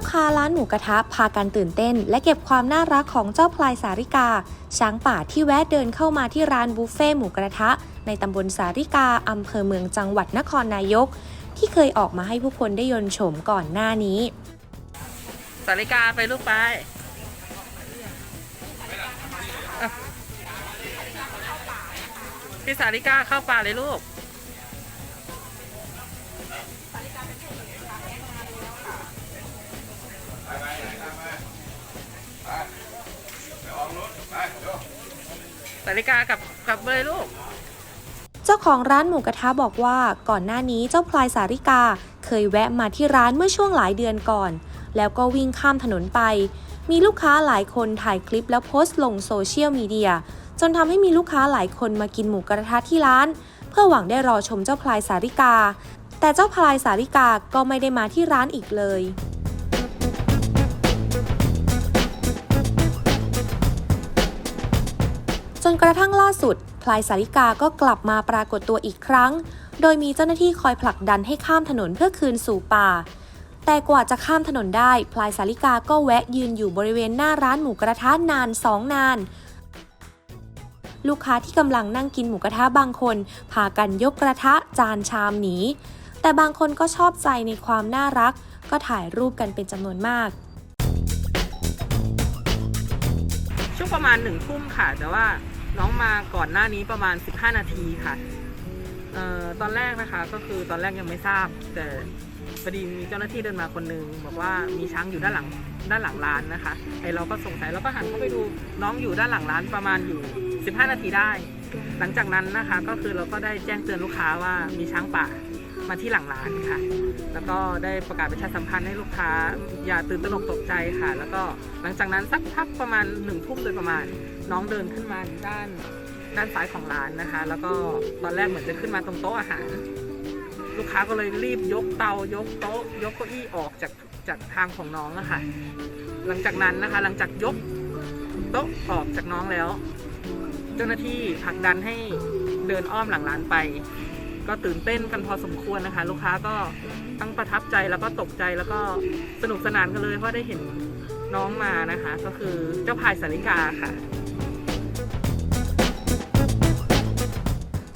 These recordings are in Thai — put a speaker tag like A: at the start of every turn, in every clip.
A: ลูกค้าร้านหมูกระทะพากันตื่นเต้น และเก็บความน่ารักของเจ้าพลายสาริกา ช้างป่าที่แวะเดินเข้ามาที่ร้านบุฟเฟ่หมูกระทะ ในตำบลสาริกาอำเภอเมืองจังหวัดนครนายก ที่เคยออกมาให้ผู้คนได้ยนต์ชมก่อนหน้านี้
B: สาริกาไปลูกไปพี่สาริกาเข้าป่าเลยลูกสาริกา กลับกลับเลยลูก
A: เจ้าของร้านหมูกระทะบอกว่าก่อนหน้านี้เจ้าพลายสาริกาเคยแวะมาที่ร้านเมื่อช่วงหลายเดือนก่อน แล้วก็วิ่งข้ามถนนไป มีลูกค้าหลายคนถ่ายคลิปแล้วโพสต์ลงโซเชียลมีเดียจนทำให้มีลูกค้าหลายคนมากินหมูกระทะที่ร้าน เพื่อหวังได้รอชมเจ้าพลายสาริกา แต่เจ้าพลายสาริกาก็ไม่ได้มาที่ร้านอีกเลย นกระทั่งล่าสุด พลายสาริกาก็กลับมาปรากฏตัวอีกครั้ง โดยมีเจ้าหน้าที่คอยผลักดันให้ข้ามถนนเพื่อคืนสู่ป่า แต่กว่าจะข้ามถนนได้ พลายสาริกาก็แวะยืนอยู่บริเวณหน้าร้านหมูกระทะนานสองนาน ลูกค้าที่กำลังนั่งกินหมูกระทะบางคน พากันยกกระทะจานชามหนี แต่บางคนก็ชอบใจในความน่ารัก ก็ถ่ายรูปกันเป็นจำนวนมาก
B: ช่วงประมาณหนึ่งทุ่มค่ะ แต่ว่า น้องมาก่อนหน้านี้ประมาณ 15 นาทีค่ะเอ่อตอนแรกนะคะก็คือตอนแรกยังไม่ทราบ แต่พอดีมีเจ้าหน้าที่เดินมาคนนึงบอกว่ามีช้างอยู่ด้านหลังด้านหลังร้านนะคะไอเราก็สงสัยเราก็หันเข้าไปดูน้องอยู่ด้านหลังร้านประมาณอยู่ 15 นาทีได้ หลังจากนั้นนะคะก็คือเราก็ได้แจ้งเตือนลูกค้าว่ามีช้างป่า มาที่หลังร้านค่ะ แล้วก็ได้ประกาศประชาสัมพันธ์ให้ลูกค้า อย่าตื่นตระหนกตกใจค่ะ แล้วก็หลังจากนั้นสักพักประมาณหนึ่งทุ่มโดยประมาณ น้องเดินขึ้นมาด้านด้านซ้ายของร้านนะคะ แล้วก็ตอนแรกเหมือนจะขึ้นมาตรงโต๊ะอาหาร ลูกค้าก็เลยรีบยกเตายกโต๊ะ ยกเก้าอี้ออกจากจากทางของน้องอะค่ะ หลังจากนั้นนะคะ หลังจากยกโต๊ะออกจากน้องแล้ว เจ้าหน้าที่ผลักดันให้เดินอ้อมหลังร้านไป ก็ตื่นเต้นกันพอสมควรนะคะ ลูกค้าก็ทั้งประทับใจแล้วก็ตกใจแล้วก็สนุกสนานกันเลยเพราะได้เห็นน้องมานะคะ ก็คือเจ้าพายสาริกาค่ะ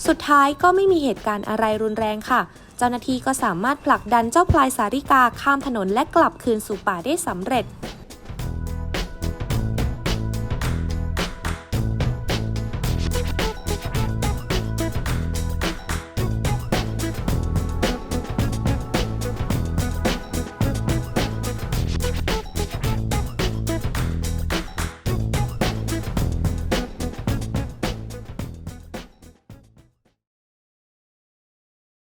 A: สุดท้ายก็ไม่มีเหตุการณ์อะไรรุนแรงค่ะ เจ้าหน้าที่ก็สามารถผลักดันเจ้าพลายสาริกาข้ามถนนและกลับคืนสู่ป่าได้สำเร็จ